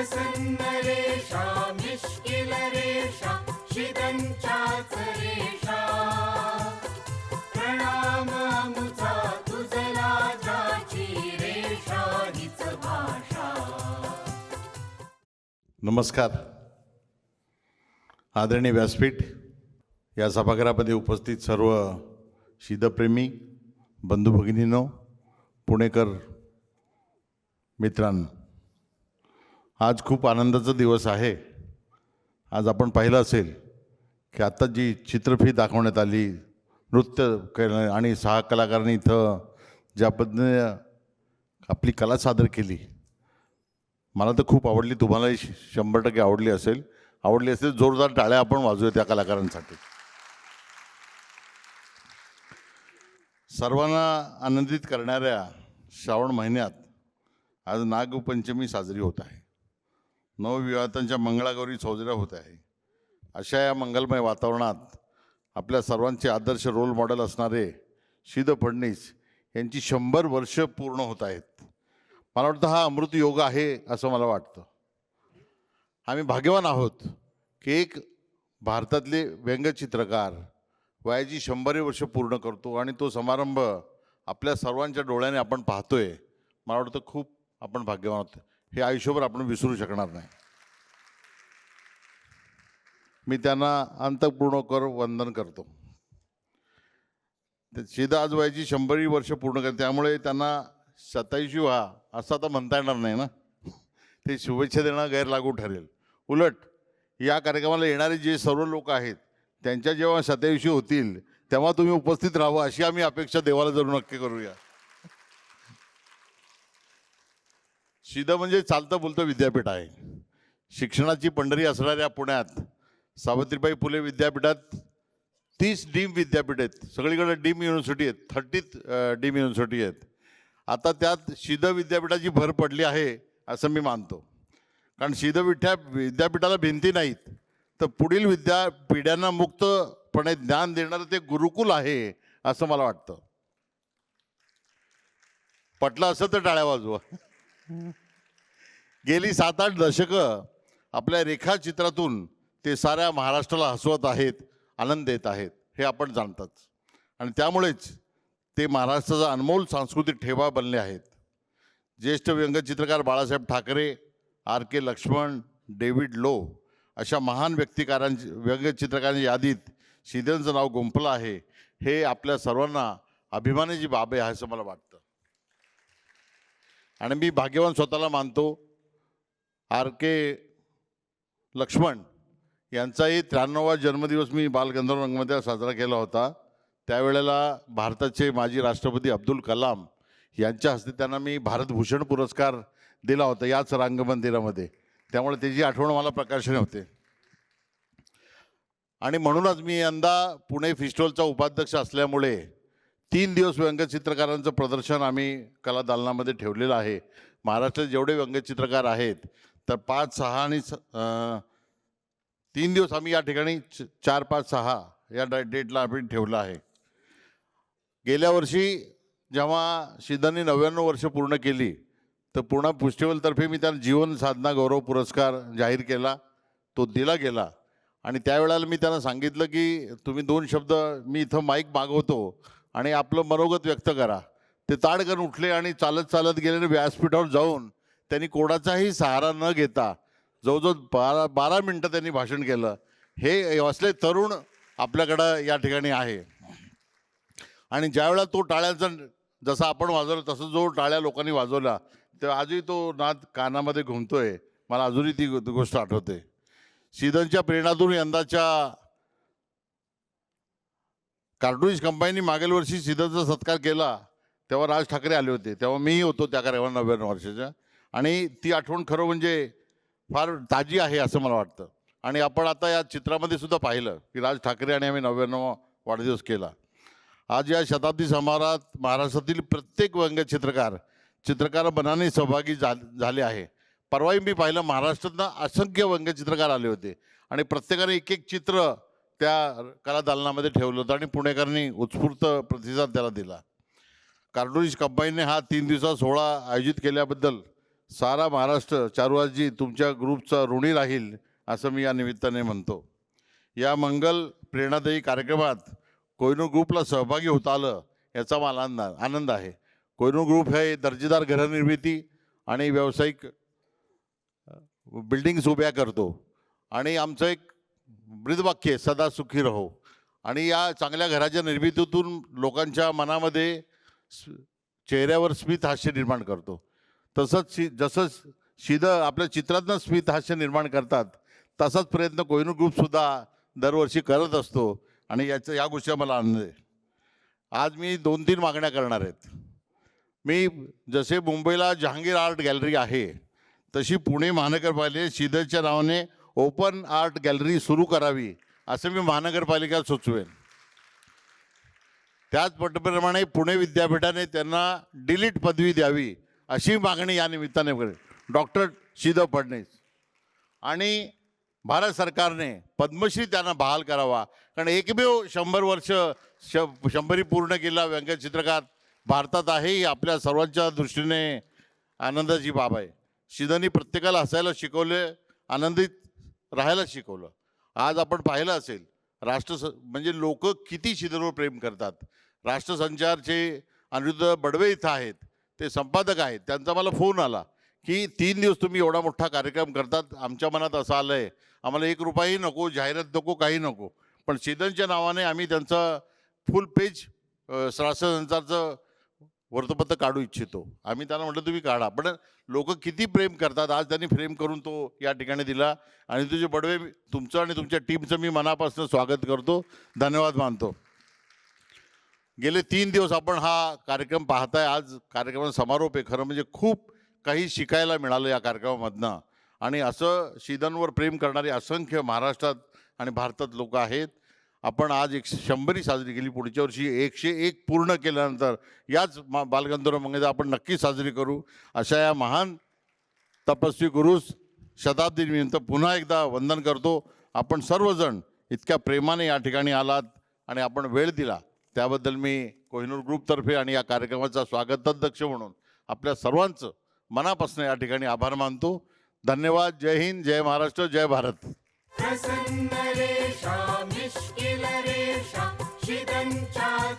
प्रसन्न रेषा मिश्किल रेषा शिदंचाच रेषा प्रणाम अमुचा तुझला जाची रेषा हीच भाषा। नमस्कार। आदरणीय व्यासपीठ या सभागृहामध्ये उपस्थित सर्व शिदप्रेमी बंधू भगिनीनो पुणेकर मित्रांनो आज खूप आनंदाचा दिवस आहे. आज आपण पाहिलं असेल की आत्ता जी चित्रफी दाखवण्यात आली नृत्य केलं आणि सहा कलाकारांनी इथं ज्या पद्धतीने आपली कला सादर केली. मला तर खूप आवडली तुम्हालाही शंभर टक्के आवडली असेल. आवडली असेल जोरदार टाळ्या आपण वाजूया त्या कलाकारांसाठी. सर्वांना आनंदित करणाऱ्या श्रावण महिन्यात आज नागपंचमी साजरी होत आहे. नवविवाहतांच्या मंगळागौरी साजऱ्या होत आहे. अशा या मंगलमय वातावरणात आपल्या सर्वांचे आदर्श रोल मॉडेल असणारे शिद फडणीस यांची शंभर वर्ष पूर्ण होत आहेत. मला वाटतं हा अमृत योग आहे असं मला वाटतं. आम्ही भाग्यवान आहोत की एक भारतातले व्यंगचित्रकार वयाची शंभरे वर्ष पूर्ण करतो आणि तो समारंभ आपल्या सर्वांच्या डोळ्याने आपण पाहतोय. मला वाटतं खूप आपण भाग्यवान आहोत. हे आयुष्यभर आपण विसरू शकणार नाही. मी त्यांना अंतपूर्णकर वंदन करतो. शिदा सीधा शंभरी वर्ष पूर्ण करते त्यामुळे त्यांना सत्तावीसशी व्हा असं आता म्हणता येणार नाही ना. ते शुभेच्छा देणं गैरलागू ठरेल. उलट या कार्यक्रमाला येणारे जे सर्व लोक आहेत त्यांच्या जेव्हा सत्याविषयी होतील तेव्हा तुम्ही उपस्थित राहावं अशी आम्ही अपेक्षा देवाला जरूर नक्की करूया. सीधं म्हणजे चालतं बोलतं विद्यापीठ आहे. शिक्षणाची पंढरी असणाऱ्या पुण्यात सावित्रीबाई फुले विद्यापीठात तीस डीम विद्यापीठ आहेत. सगळीकडे डीम युनिव्हर्सिटी आहेत. थर्टीत डीम युनिव्हर्सिटी आहेत. आता त्यात शिद विद्यापीठाची भर पडली आहे असं मी मानतो. कारण शिद विठ्या विद्यापीठाला भिंती नाहीत. तर पुढील विद्या पिढ्यांना मुक्तपणे ज्ञान देणारं ते गुरुकुल आहे असं मला वाटतं. पटलं असं तर टाळ्या वाजवा. गेली सात आठ दशकं आपल्या रेखाचित्रातून ते साऱ्या महाराष्ट्राला हसवत आहेत आनंद देत आहेत हे आपण जाणतात. आणि त्यामुळेच ते महाराष्ट्राचा अनमोल सांस्कृतिक ठेवा बनले आहेत. ज्येष्ठ व्यंगचित्रकार Balasaheb Thackeray R K Laxman David Low अशा महान व्यक्तिकारांची व्यंगचित्रकारांच्या यादीत शिदेंचं नाव गुंफलं आहे हे आपल्या सर्वांना अभिमानाची बाब आहे असं मला वाटतं. आणि मी भाग्यवान स्वतःला मानतो आर के लक्ष्मण यांचाही त्र्याण्णवा जन्मदिवस मी बालगंधर्व रंगमध्ये साजरा केला होता. त्यावेळेला भारताचे माजी राष्ट्रपती अब्दुल कलाम यांच्या हस्ते त्यांना मी भारतभूषण पुरस्कार दिला होता याच रंगमंदिरामध्ये. त्यामुळे त्याची आठवण मला प्रकाशन होते. आणि म्हणूनच मी यंदा पुणे फेस्टिवलचा उपाध्यक्ष असल्यामुळे तीन दिवस व्यंगचित्रकारांचं प्रदर्शन आम्ही कला दालनामध्ये ठेवलेलं आहे. महाराष्ट्रात जेवढे व्यंगचित्रकार आहेत तर पाच सहा आणि स- तीन दिवस आम्ही या ठिकाणी च- चार पाच सहा या डेटला आम्ही ठेवलं आहे. गेल्या वर्षी जेव्हा शिदांनी नव्याण्णव वर्ष पूर्ण केली तर पूर्ण फेस्टिवलतर्फे मी त्यांना जीवन साधना गौरव पुरस्कार जाहीर केला तो दिला गेला. आणि त्यावेळेला मी त्यांना सांगितलं की तुम्ही दोन शब्द मी इथं माईक मागवतो आणि आपलं मनोगत व्यक्त करा. ते ताडकन उठले आणि चालत चालत गेले व्यासपीठावर जाऊन त्यांनी कोणाचाही सहारा न घेता जवळजवळ बारा बारा मिनटं त्यांनी भाषण केलं. हे असले तरुण आपल्याकडं या ठिकाणी आहे. आणि ज्यावेळेला तो टाळ्यांचा जसा आपण वाजवलं तसं जो टाळ्या लोकांनी वाजवला तेव्हा आजही तो नाद कानामध्ये घुमतोय. मला अजूनही ती गोष्ट आठवते. सीझनच्या प्रेरणातून यंदाच्या कार्टूनिस्ट कंपनीने मागील वर्षी सीझनचा सत्कार केला तेव्हा राज ठाकरे आले होते. तेव्हा मीही होतो त्या कार्यक्रमात नव्याण्णव वर्षाच्या. आणि ती आठवण खरं म्हणजे फार ताजी आहे असं मला वाटतं. आणि आपण आता या चित्रामध्ये सुद्धा पाहिलं की राज ठाकरे आणि आम्ही नव्याण्णव वाढदिवस केला. आज या शताब्दी समारोहात महाराष्ट्रातील प्रत्येक व्यंगचित्रकार चित्रकार बनाने सहभागी झा झाले आहे. परवाही मी पाहिलं महाराष्ट्रातनं असंख्य व्यंगचित्रकार आले होते. आणि प्रत्येकाने एक एक चित्र त्या कला दालनामध्ये ठेवलं होतं आणि पुणेकरांनी उत्स्फूर्त प्रतिसाद त्याला दिला. कार्टुनिस्ट कंबाईनने हा तीन दिवसा सोहळा आयोजित केल्याबद्दल सारा महाराष्ट्र चारुआजी तुमच्या ग्रुपचा ऋणी राहील असं मी या निमित्ताने म्हणतो. या मंगल प्रेरणादायी कार्यक्रमात कोयनू ग्रुपला सहभागी होता आलं याचा मला आनंद आनंद आहे. कोयनू ग्रुप हे दर्जेदार घरनिर्मिती आणि व्यावसायिक बिल्डिंग्स उभ्या करतो. आणि आमचं एक ब्रीदवाक्य आहे, सदा सुखी रहो. आणि या चांगल्या घराच्या निर्मितीतून लोकांच्या मनामध्ये चेहऱ्यावर स्मित हास्य निर्माण करतो. तसंच शि जसं शिद आपल्या चित्रातनं स्मित हास्य निर्माण करतात तसाच प्रयत्न कोहिनूर ग्रुपसुद्धा दरवर्षी करत असतो आणि याचं या गोष्टी मला आनंद आहे. आज मी दोन तीन मागण्या करणार आहेत. मी जसे मुंबईला जहांगीर आर्ट गॅलरी आहे तशी पुणे महानगरपालिकेत शिदच्या नावाने ओपन आर्ट गॅलरी सुरू करावी असं मी महानगरपालिका सुचवेन. त्याचप्रमाणे पुणे विद्यापीठाने त्यांना डिलीट पदवी द्यावी अशी मागणी या निमित्ताने करेल. डॉक्टर शिद फडणवीस. आणि भारत सरकारने पद्मश्री त्यांना बहाल करावा. कारण एकमेव शंभर वर्ष श शंभरी पूर्ण केला व्यंगचित्रकार भारतात आहे ही आपल्या सर्वांच्या दृष्टीने आनंदाची बाब आहे. शिदनी प्रत्येकाला हसायला शिकवले आनंदित राहायला शिकवलं. आज आपण पाहिलं असेल राष्ट्र म्हणजे लोक किती शिदनवर प्रेम करतात. राष्ट्रसंचारचे अनिरुद्ध बडवे इथं आहेत. ते संपादक आहेत. त्यांचा मला फोन आला की तीन दिवस तुम्ही एवढा मोठा कार्यक्रम करतात. आमच्या मनात असं आलं आहे आम्हाला एक रुपयाही नको जाहिरात नको काही नको. पण शिदनच्या नावाने आम्ही त्यांचं फुल पेज संसारचं वृत्तपत्र काढू इच्छितो. आम्ही त्यांना म्हटलं तुम्ही काढा. पण लोक किती प्रेम करतात. आज त्यांनी फ्रेम करून तो या ठिकाणी दिला. आणि तुझे बडवे तुमचं आणि तुमच्या टीमचं मी मनापासून स्वागत करतो. धन्यवाद मानतो. गेले तीन दिवस आपण हा कार्यक्रम पाहताय. आज कार्यक्रमाचा समारोप आहे. खरं म्हणजे खूप काही शिकायला मिळालं या कार्यक्रमामधनं. आणि असं शिदनवर प्रेम करणारे असंख्य महाराष्ट्रात आणि भारतात लोक आहेत. आपण आज एक शंभरी साजरी केली. पुढच्या वर्षी एकशे एक पूर्ण केल्यानंतर याच मा बालगंधर्व मंगेजा आपण नक्की साजरी करू. अशा या महान तपस्वी गुरुस शताब्दी निमित्त पुन्हा एकदा वंदन करतो. आपण सर्वजण इतक्या प्रेमाने या ठिकाणी आलात आणि आपण वेळ दिला. त्याबद्दल मी कोहिनूर ग्रुपतर्फे आणि या कार्यक्रमाचा स्वागताध्यक्ष म्हणून आपल्या सर्वांचं मनापासून या ठिकाणी आभार मानतो. धन्यवाद. जय हिंद जय महाराष्ट्र जय भारत. प्रसन्न रेषा निष्किल रेषा शिदञ्चा